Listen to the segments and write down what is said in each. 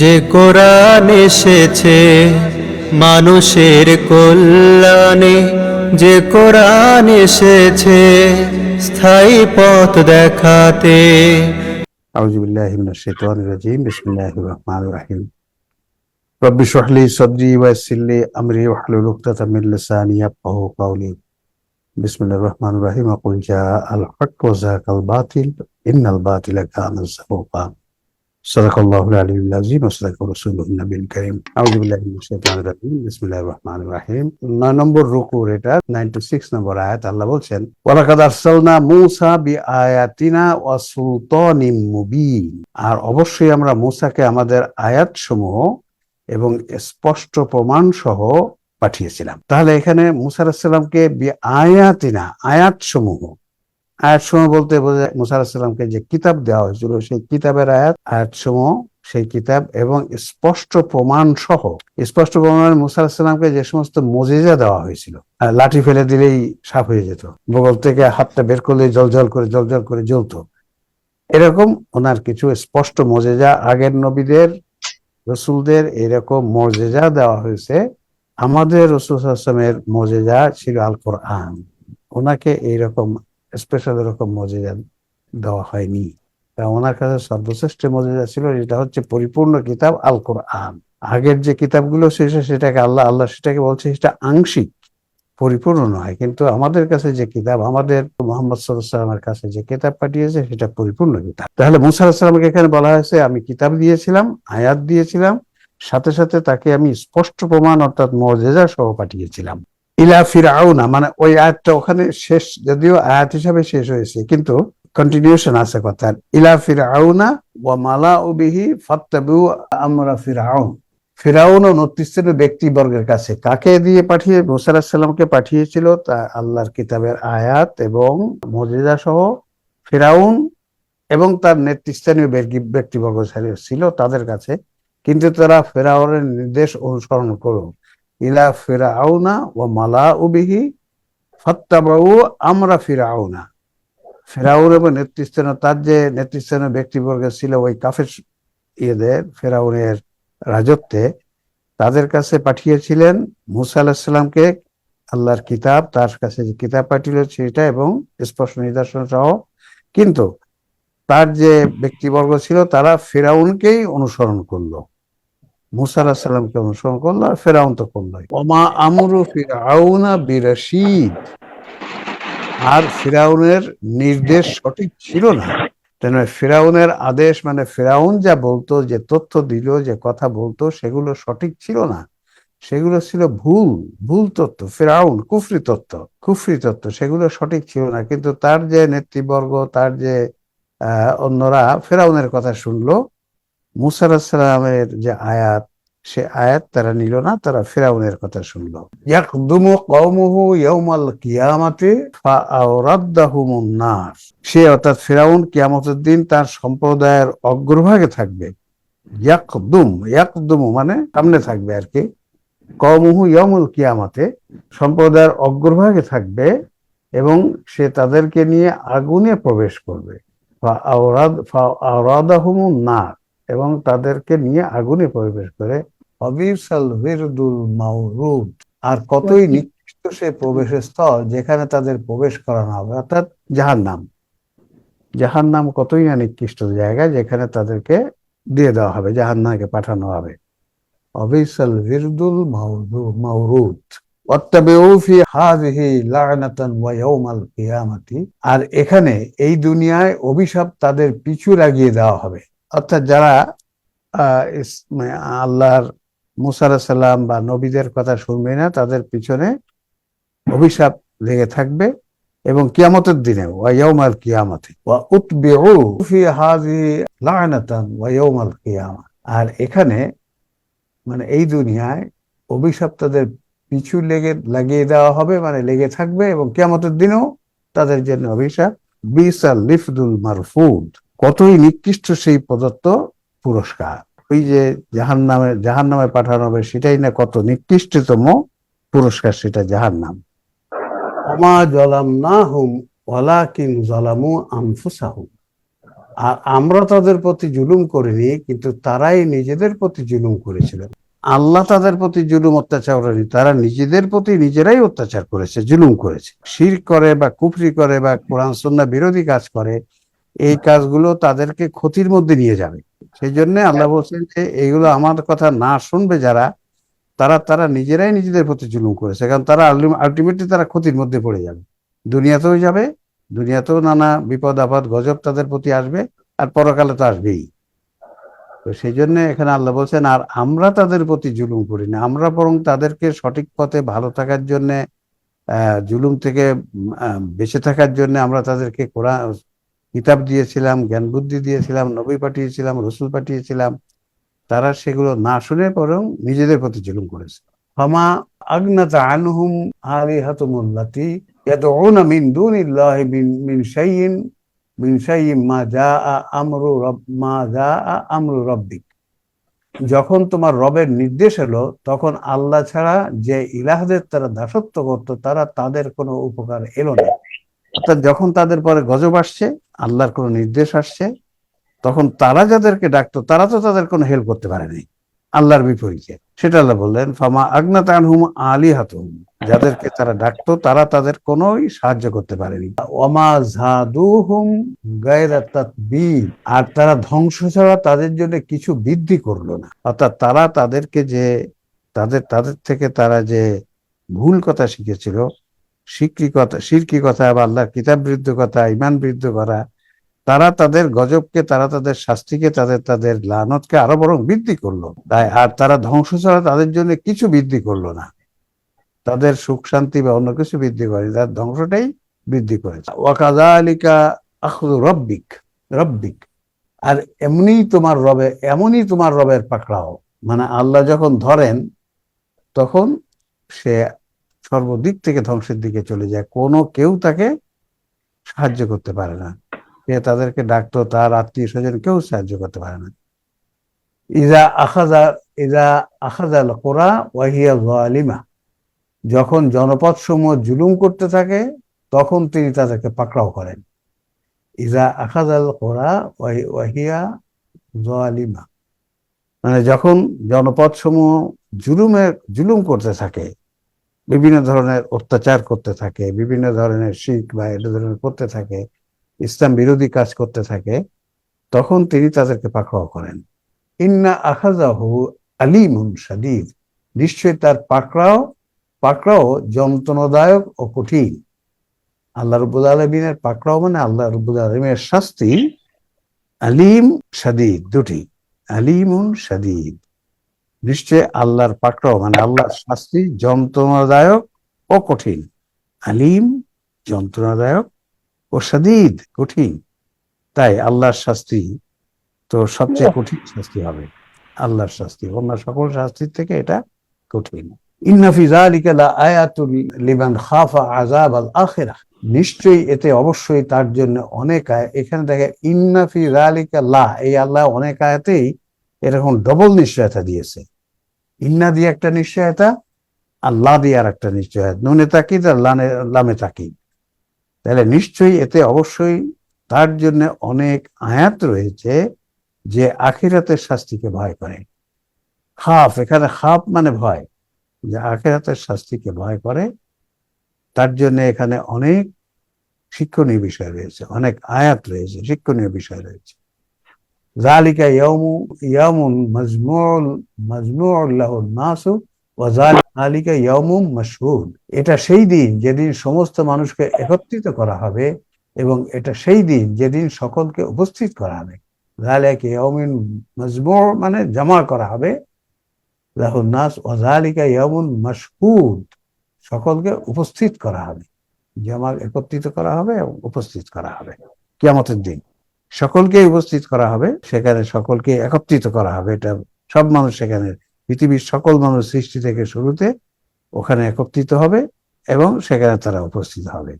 যে কোরআন এসেছে মানুষের কল্যাণে, যে কোরআন এসেছে স্থায়ী পথ দেখাতে। আউযুবিল্লাহি মিনাশ শাইতানির রাজিম, বিসমিল্লাহির রহমানির রহিম। রব্বি ইশরাহ লি সাদরি আমরি ওয়াহলুল উকদাতাম মিন লিসানি ইয়াফকাহু কাওলি। বিসমিল্লাহির রহমানির রহিম। আকুল জা আল হক ওয়া যা বাতিল, ইন্নাল বাতিলা কানা যাহুকা صدق الله العلي العظيم وصدق رسوله النبي الكريم أعوذ بالله من الشيطان الرجيم بسم الله الرحمن الرحيم নয় নম্বর রুকুর এটা 96 নম্বর আয়াত আল্লাহ বলছেন ওয়ালাকাদ আরসালনা মূসা বিআয়াতিনা ওয়া সুলতানিম মুবিন আর অবশ্যই আমরা মূসাকে আমাদের আয়াতসমূহ এবং স্পষ্ট প্রমাণ সহ পাঠিয়েছিলাম তাহলে এখানে মুসা আলাহিসাল্লামকে আয়াতিনা আয়াতসমূহ আয়াতসমূহ বলতে বোঝায় মুসা আলাহিসাল্লামকে যে কিতাব দেওয়া হয়েছিল, সেই কিতাবের আয়াত আয়াতসমূহ সেই কিতাব এবং স্পষ্ট প্রমাণ সহ, স্পষ্ট প্রমাণ মুসা আলাহিসাল্লামকে যে সমস্ত মজিজা দেওয়া হয়েছিল লাঠি ফেলে দিলেই সাফ হয়ে যেত, বগল থেকে হাতটা বের করলে জল জল করে জল জল করে জ্বলতো। এরকম ওনার কিছু স্পষ্ট মজেজা আগের নবীদের, রসুলদের এরকম মর্যাদা দেওয়া হয়েছে। আমাদের রসুল আসলামের মর্যাদা ছিল আল কোরআন ওনাকে এইরকম স্পেশাল এরকম মর্যাদা দেওয়া হয়নি। ওনার কাছে সর্বশ্রেষ্ঠ মর্যাদা ছিল এটা হচ্ছে পরিপূর্ণ কিতাব আল কোরআন আগের যে কিতাবগুলো শেষে সেটাকে আল্লাহ আল্লাহ সেটাকে বলছে, সেটা আংশিক, পরিপূর্ণ নয়। কিন্তু আমাদের কাছে যে কিতাব, আমাদের মোহাম্মদ সাল্লামের কাছে যে কিতাব পাঠিয়েছে, সেটা পরিপূর্ণ কিতাব। তাহলে মুসা সাল্লামকে এখানে বলা হয়েছে, আমি কিতাব দিয়েছিলাম, আয়াত দিয়েছিলাম, সাথে সাথে তাকে আমি স্পষ্ট প্রমাণ, অর্থাৎ মর্যাদা সহ পাঠিয়েছিলাম। ইলা ফিরাউনা মানে ওই আয়াতটা ওখানে শেষ, যদিও আয়াত হিসাবে শেষ হয়েছে, কিন্তু কন্টিনিউশন আছে কথার। ইলা ফিরাউনা ওয়া মালা উবিহি ফাত্তাবু আমরা ফিরাউন। ফেরাউন ও নতিস্তের ব্যক্তিবর্গের কাছে কাকে দিয়ে পাঠিয়ে মুসার সাল্লামকে পাঠিয়েছিল? তা আল্লাহর কিতাবের আয়াত এবং মজিদা সহ ফেরাউন এবং তার নেতৃস্থানীয় ব্যক্তি- ব্যক্তিবর্গ ছিল, তাদের কাছে। কিন্তু তারা ফেরাউনের নির্দেশ অনুসরণ করো ইলা ফেরাউনা ও মালা উবিহি ফত্তাবাউ আমরা ফিরাউনা। ফেরাউন এবং নেতৃস্থানীয় তার যে নেতৃস্থানীয় ব্যক্তিবর্গ ছিল ওই কাফের ইয়েদের, ফেরাউনের রাজত্বে, তাদের কাছে পাঠিয়েছিলেন মুসা আলাহিসাল্লামকে আল্লাহর কিতাব, তার কাছে যে কিতাব পাঠিয়েছিল সেটা এবং স্পষ্ট নিদর্শন সহ। কিন্তু তার যে ব্যক্তিবর্গ ছিল, তারা ফেরাউনকেই অনুসরণ করল। মুসা অনুসরণ করল আর ফেরাউন তো ওমা আমরু ফিরাউনা বিরশিদ। আর ফিরাউনের নির্দেশ সঠিক ছিল না। তেন ফেরাউনের আদেশ মানে ফেরাউন যা বলতো, যে তথ্য দিল, যে কথা বলতো, সেগুলো সঠিক ছিল না। সেগুলো ছিল ভুল ভুল তথ্য, ফেরাউন, কুফরি তথ্য কুফরি তথ্য, সেগুলো সঠিক ছিল না। কিন্তু তার যে নেতৃবর্গ, তার যে অন্যরা ফেরাউনের কথা শুনলো মুসা সালামের যে আয়াত, সে আয়াত তারা নিল না, তারা ফেরাউনের কথা শুনলো। ইয়াকদুমু কিয়ামাতি নার। সে অর্থাৎ ফেরাউন কিয়ামতের দিন তার সম্প্রদায়ের অগ্রভাগে থাকবে। ইয়াকদুম, ইয়াকদুমু মানে সামনে থাকবে আর কি। কওমুহু ইয়াউমুল কিয়ামাতে সম্প্রদায়ের অগ্রভাগে থাকবে এবং সে তাদেরকে নিয়ে আগুনে প্রবেশ করবে। ফাআওরাদ, ফাআওরাদাহুমুন নার। এবং তাদেরকে নিয়ে আগুনে প্রবেশ করে। অবিসাল মাউরুদ। আর কতই নিকৃষ্ট সে প্রবেশের স্থল যেখানে তাদের প্রবেশ করানো হবে অর্থাৎ জাহান্নাম। জাহান্নাম কতই না নিকৃষ্ট জায়গা যেখানে তাদেরকে দিয়ে দেওয়া হবে জাহান্নামকে পাঠানো হবে। অবিসাল মাউরু- মাউরুদ। আর এখানে এই দুনিয়ায় অভিশাপ তাদের পিছু লাগিয়ে দেওয়া হবে। অর্থাৎ যারা মানে আল্লাহর মুসা আলাহিস সাল্লাম বা নবীদের কথা শুনবে না, তাদের পিছনে অভিশাপ লেগে থাকবে এবং কিয়ামতের দিনে, ওয়া ইয়াউমাল কিয়ামাতি, ওয়া কিয়ামা আর এখানে মানে এই দুনিয়ায় অভিশাপ তাদের পিছু লেগে, লাগিয়ে দেওয়া হবে মানে লেগে থাকবে এবং কিয়ামতের দিনেও তাদের জন্য অভিশাপ। বিসাল লিফদুল মারফুদ। কতই নিকৃষ্ট সেই প্রদত্ত পুরস্কার। ওই যে জাহান নামে জাহান নামে পাঠানো হবে, সেটাই না কত নিকৃষ্টতম পুরস্কার, সেটা জাহান নাম অমা জলাম না হুম ওয়ালাকিন জলামু আনফুসাহুম। আর আমরা তাদের প্রতি জুলুম করিনি, কিন্তু তারাই নিজেদের প্রতি জুলুম করেছিল আল্লাহ তাদের প্রতি জুলুম অত্যাচার করেনি, তারা নিজেদের প্রতি নিজেরাই অত্যাচার করেছে, জুলুম করেছে। শির করে বা কুফরি করে বা কোরআন সন্না বিরোধী কাজ করে এই কাজগুলো তাদেরকে ক্ষতির মধ্যে নিয়ে যাবে। সেই জন্য আল্লাহ বলছেন যে এইগুলো আমার কথা না শুনবে যারা, তারা তারা নিজেরাই নিজেদের প্রতি জুলুম করেছে। কারণ তারা আলটিমেটলি তারা ক্ষতির মধ্যে পড়ে যাবে। দুনিয়াতেও যাবে, দুনিয়াতেও নানা বিপদ, আপদ, গজব তাদের প্রতি আসবে, আর পরকালে তো আসবেই। তো সেই জন্য এখানে আল্লাহ বলছেন, আর আমরা তাদের প্রতি জুলুম করি না। আমরা বরং তাদেরকে সঠিক পথে ভালো থাকার জন্য জুলুম থেকে বেঁচে থাকার জন্য আমরা তাদেরকে কোরআন কিতাব দিয়েছিলাম, জ্ঞান বুদ্ধি দিয়েছিলাম, নবী পাঠিয়েছিলাম, রসুল পাঠিয়েছিলাম, তারা সেগুলো না শুনে বরং নিজেদের প্রতি জুলুম করেছে। ফামা আগনাত আনহুম রাব্বিক। যখন তোমার রবের নির্দেশ এলো, তখন আল্লাহ ছাড়া যে ইলাহদের তারা দাসত্ব করত, তারা তাদের কোনো উপকার এলো না। অর্থাৎ যখন তাদের পরে গজব আসছে, আল্লাহর কোনো নির্দেশ আসছে, তখন তারা যাদেরকে ডাকতো, তারা তো তাদের কোনো হেল্প করতে পারেনি। আল্লাহর বিপরীতে। সেটা আল্লাহ বললেন, ফামা আগ্নাত আনহুম আলী হাতুম যাদেরকে তারা ডাকতো, তারা তাদের কোনোই সাহায্য করতে পারেনি। ওমা তাতবীর। আর তারা ধ্বংস ছাড়া তাদের জন্য কিছু বৃদ্ধি করল না। অর্থাৎ তারা তাদেরকে যে, তাদের তাদের থেকে তারা যে ভুল কথা শিখেছিল শিক্ষি কথা শিরকি কথা বা আল্লাহর কিতাব বিরুদ্ধ কথা ইমান বিরুদ্ধ করা তারা তাদের গজবকে, তারা তাদের শাস্তিকে, তাদের তাদের লানতকে আরও বরং বৃদ্ধি করল। তাই, আর তারা ধ্বংস ছাড়া তাদের জন্য কিছু বৃদ্ধি করল না। তাদের সুখ, শান্তি বা অন্য কিছু বৃদ্ধি করে তার ধ্বংসটাই বৃদ্ধি করেছে। ওয়াকাজা আলিকা আখদু রব্বিক রব্বিক, আর এমনি তোমার রবে এমনই তোমার রবের পাকড়াও। মানে আল্লাহ যখন ধরেন, তখন সে সর্বদিক থেকে ধ্বংসের দিকে চলে যায়। কোনো কেউ তাকে সাহায্য করতে পারে না। সে তাদেরকে ডাকতো, তার আত্মীয় স্বজন কেউ সাহায্য করতে পারে না। ইজা আখাজা, ইজা আখাজাল কোরা ওয়াহিয়া জালিমা যখন জনপদ সমূহ জুলুম করতে থাকে, তখন তিনি তাদেরকে পাকড়াও করেন। ইজা আখাজাল কোরা ওয়াহিয়া জালিমা মানে যখন জনপদ সমূহ জুলুমের জুলুম করতে থাকে বিভিন্ন ধরনের অত্যাচার করতে থাকে, বিভিন্ন ধরনের শিখ বা এ ধরনের করতে থাকে, ইসলাম বিরোধী কাজ করতে থাকে, তখন তিনি তাদেরকে পাকড়াও করেন। ইন্না আখাজাহু আলিমুন সাদিদ নিশ্চয়ই তার পাকড়াও পাকড়াও যন্ত্রণাদায়ক ও কঠিন। আল্লাহ রব্বুল আলমিনের পাকড়াও মানে আল্লাহ রব্বুল আলমিনের শাস্তি। আলিম সাদিদ দুটি। আলিমুন সাদিদ নিশ্চয় আল্লাহর পাকড়াও মানে আল্লাহর শাস্তি যন্ত্রণাদায়ক ও কঠিন। আলিম যন্ত্রণাদায়ক ও সাদিদ কঠিন। তাই আল্লাহর শাস্তি তো সবচেয়ে কঠিন শাস্তি হবে। আল্লাহর শাস্তি অন্য সকল শাস্তির থেকে এটা কঠিন। নিশ্চয়ই এতে অবশ্যই তার জন্য অনেক আয়। এখানে দেখে ইন্নাফি লা এই আল্লাহ অনেক আয়াতেই এরকম ডবল নিশ্চয়তা দিয়েছে। ইন্না দিয়ে একটা নিশ্চয়তা, আল্লাহ দিয়ে আর একটা নিশ্চয়তা। নুনে তাকিদ, আর লানে, লামে তাকিদ। তাহলে নিশ্চয়ই এতে অবশ্যই তার জন্য অনেক আয়াত রয়েছে যে আখিরাতের শাস্তিকে ভয় করে। খাফ, এখানে খাফ মানে ভয়। যে আখিরাতের শাস্তিকে ভয় করে, তার জন্য এখানে অনেক শিক্ষণীয় বিষয় রয়েছে, অনেক আয়াত রয়েছে, শিক্ষণীয় বিষয় রয়েছে। ইয়ামু ইয়ামুন মাজমুল মাজমুউল লাহুন নাসু ওয়া জালিকা ইয়ামুম মাশহুদ এটা সেই দিন যেদিন সমস্ত মানুষকে একত্রিত করা হবে এবং এটা সেই দিন যেদিন সকলকে উপস্থিত করা হবে। জালিকা ইয়ামুন মাজমু মানে জমা করা হবে। নাস ওয়া জালিকা ইয়ামুন মাশহুদ সকলকে উপস্থিত করা হবে। জমা একত্রিত করা হবে এবং উপস্থিত করা হবে। কিয়ামতের দিন। সকলকে উপস্থিত করা হবে, সেখানে সকলকে একত্রিত করা হবে। এটা সব মানুষ সেখানে, পৃথিবীর সকল মানুষ সৃষ্টি থেকে শুরুতে ওখানে একত্রিত হবে এবং সেখানে তারা উপস্থিত হবে।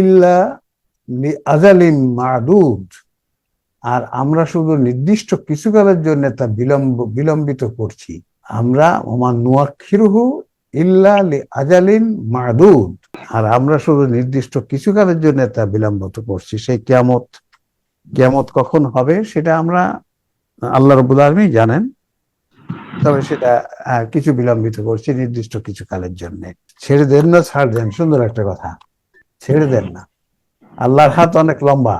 ইল্লা আজালিম মাদুদ। আর আমরা শুধু নির্দিষ্ট কিছু কালের জন্য তা বিলম্ব, বিলম্বিত করছি। আমরা ওমান নুয়াক্ষিরুহু ইল্লা আজালিন মাদুদ। আর আমরা শুধু নির্দিষ্ট কিছু কালের জন্য তা বিলম্বিত করছি, সেই কিয়ামত কিয়ামত কখন হবে সেটা আমরা আল্লাহ রবুল আলমী জানেন। তবে সেটা কিছু বিলম্বিত করছি নির্দিষ্ট কিছু কালের জন্য। ছেড়ে দেন না, ছাড় দেন, সুন্দর একটা কথা। ছেড়ে দেন না। আল্লাহর হাত অনেক লম্বা।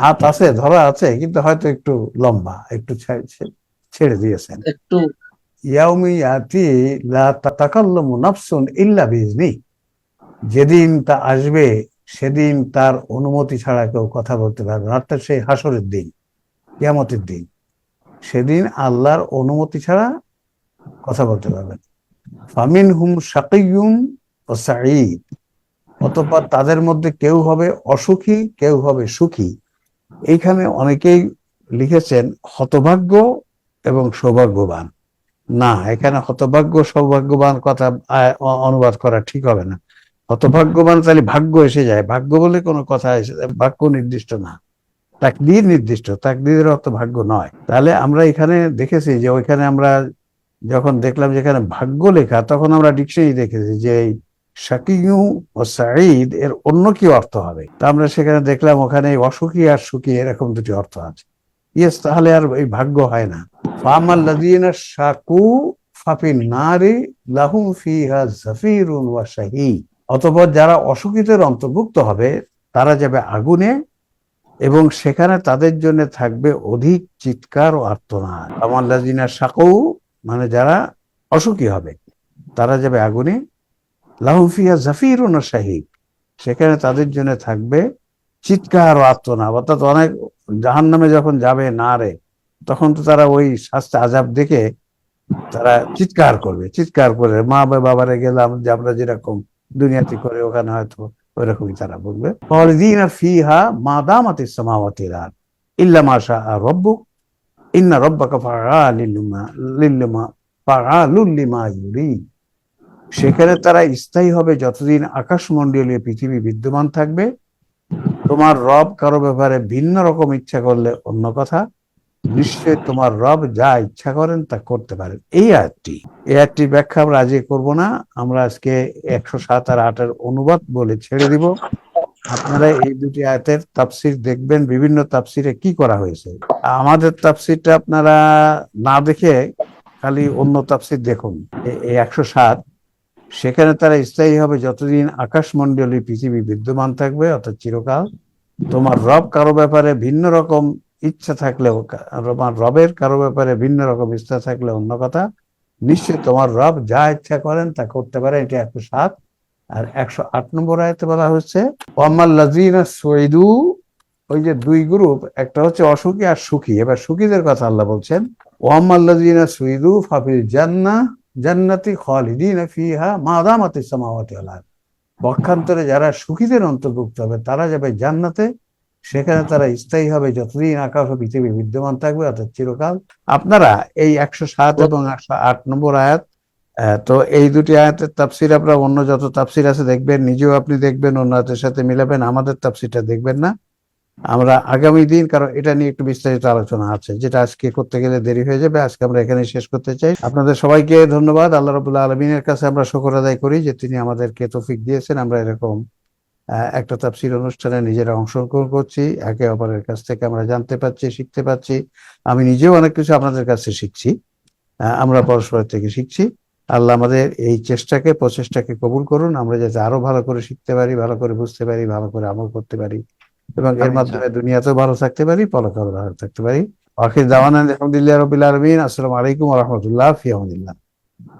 হাত আছে, ধরা আছে, কিন্তু হয়তো একটু লম্বা, একটু ছেড়ে দিয়েছেন। একটু ইয়াউমি ইয়াতি লা নাফসুন ইল্লা বিইজনি যেদিন তা আসবে, সেদিন তার অনুমতি ছাড়া কেউ কথা বলতে পারবে অর্থাৎ সেই হাসরের দিন ইয়ামতের দিন। সেদিন আল্লাহর অনুমতি ছাড়া কথা বলতে পারবে না। ফামিন হুম শাকিয়ুন ও সাঈদ। অতঃপর তাদের মধ্যে কেউ হবে অসুখী, কেউ হবে সুখী। এইখানে অনেকেই লিখেছেন, হতভাগ্য এবং সৌভাগ্যবান। না, এখানে হতভাগ্য, সৌভাগ্যবান কথা অনুবাদ করা ঠিক হবে না। হতভাগ্যবান তাহলে ভাগ্য এসে যায়। ভাগ্য বলে কোনো কথা এসে যায়, ভাগ্য নির্দিষ্ট না। তাকদির নির্দিষ্ট, তাকদিরের অর্থ ভাগ্য নয়। তাহলে আমরা এখানে দেখেছি যে ওইখানে আমরা যখন দেখলাম যেখানে ভাগ্য লেখা, তখন আমরা ডিকশনারি দেখেছি যে এই শাকিউ ও সাঈদ এর অন্য কি অর্থ হবে? তা আমরা সেখানে দেখলাম ওখানে অসুখী আর সুখী এরকম দুটি অর্থ আছে। ইয়েস, তাহলে আর এই ভাগ্য হয় না। ফাফিন নারি লাহুম ফিহা জাফিরুন ওয়া অতঃপর যারা অসুখীদের অন্তর্ভুক্ত হবে, তারা যাবে আগুনে এবং সেখানে তাদের জন্য থাকবে অধিক চিৎকার ও আর্তনাদ। আমাল্লাযীনা শাকু মানে যারা অসুখী হবে, তারা যাবে আগুনে। লাহুম ফিহা জাফিরুন শাহীদ সেখানে তাদের জন্য থাকবে চিৎকার ও আর্তনাদ। অর্থাৎ অনেক জাহান্নামে যখন যাবে না রে তখন তো তারা ওই শাস্তি আজাব দেখে তারা চিৎকার করবে, চিৎকার করে মা বাবারে গেলাম যে আমরা যেরকম দুনিয়াতে করে ওখানে হয়তো ওইরকমই তারা বলবে। ফিহা মা দামাতি সামাওয়াতিল আরদ ইল্লা মা শাআ রব্বুক, ইন্না রব্বাকা ফাআলিল লিমা লিল্লিমা ফাআলুল লিমা ইউরিদ। সেখানে তারা স্থায়ী হবে যতদিন আকাশমণ্ডলীয় পৃথিবী বিদ্যমান থাকবে। তোমার রব কারও ব্যাপারে ভিন্ন রকম ইচ্ছা করলে অন্য কথা। নিশ্চয় তোমার রব যা ইচ্ছা করেন তা করতে পারেন। এই আয়াতটি এই আয়াতটি ব্যাখ্যা আমরা আজকে করব না। আমরা আজকে একশো সাত আর আটের অনুবাদ বলে ছেড়ে দিব। আপনারা এই দুটি আয়াতের তাফসির দেখবেন, বিভিন্ন তাফসিরে কি করা হয়েছে। আমাদের তাফসিরটা আপনারা না দেখে খালি অন্য তাফসির দেখুন। এই একশো সাত, সেখানে তারা স্থায়ী হবে যতদিন আকাশমণ্ডলী পৃথিবী বিদ্যমান থাকবে, অর্থাৎ চিরকাল। তোমার রব কারও ব্যাপারে ভিন্ন রকম ইচ্ছা থাকলেও তোমার রবের কারও ব্যাপারে ভিন্ন রকম ইচ্ছা থাকলে অন্য কথা নিশ্চয় তোমার রব যা ইচ্ছা করেন তা করতে পারে, এটা একশো সাত। আর একশো আট নম্বর আয়তে বলা হচ্ছে লাযীনা সুইদু ওই যে দুই গ্রুপ, একটা হচ্ছে অসুখী আর সুখী। এবার সুখীদের কথা আল্লাহ বলছেন, ওয়াম্মাল সুইদু ফাফিল জান্নাহ জান্নাতি খালিদিনা ফিহা মা দামাতিস সামাওয়াতি ওয়াল আরদ। পক্ষান্তরে যারা সুখীদের অন্তর্ভুক্ত হবে, তারা যাবে জান্নাতে সেখানে তারা স্থায়ী হবে যতদিন আকাশ ও পৃথিবী বিদ্যমান থাকবে, অর্থাৎ চিরকাল। আপনারা এই একশো সাত এবং একশো আট নম্বর আয়াত তো এই দুটি আয়াতের তাফসির আপনারা, অন্য যত তাফসির আছে দেখবেন, নিজেও আপনি দেখবেন অন্য আয়াতের সাথে মিলাবেন, আমাদের তাফসিরটা দেখবেন না। আমরা আগামী দিন, কারণ এটা নিয়ে একটু বিস্তারিত আলোচনা আছে, যেটা আজকে করতে গেলে দেরি হয়ে যাবে, আজকে আমরা এখানে শেষ করতে চাই। আপনাদের সবাইকে ধন্যবাদ, আল্লাহ রবুল্লাহ আলমিনের কাছে আমরা শকর আদায় করি যে তিনি আমাদেরকে তৌফিক দিয়েছেন, আমরা এরকম একটা তাফসির অনুষ্ঠানে নিজেরা অংশগ্রহণ করছি একে অপরের কাছ থেকে আমরা জানতে পারছি শিখতে পারছি। আমি নিজেও অনেক কিছু আপনাদের কাছে শিখছি আমরা পরস্পরের থেকে শিখছি। আল্লাহ আমাদের এই চেষ্টাকে প্রচেষ্টাকে কবুল করুন আমরা যাতে আরও ভালো করে শিখতে পারি ভালো করে বুঝতে পারি ভালো করে আমল করতে পারি। এবং এর মাধ্যমে দুনিয়াতেও ভালো থাকতে পারি পরকালও ভালো থাকতে পারি। আখির দাওয়ানা আলহামদুলিল্লাহ রবিল আলমিন। আসসালামু আলাইকুম রহমতুল্লাহ ফিয়ামুল্লাহ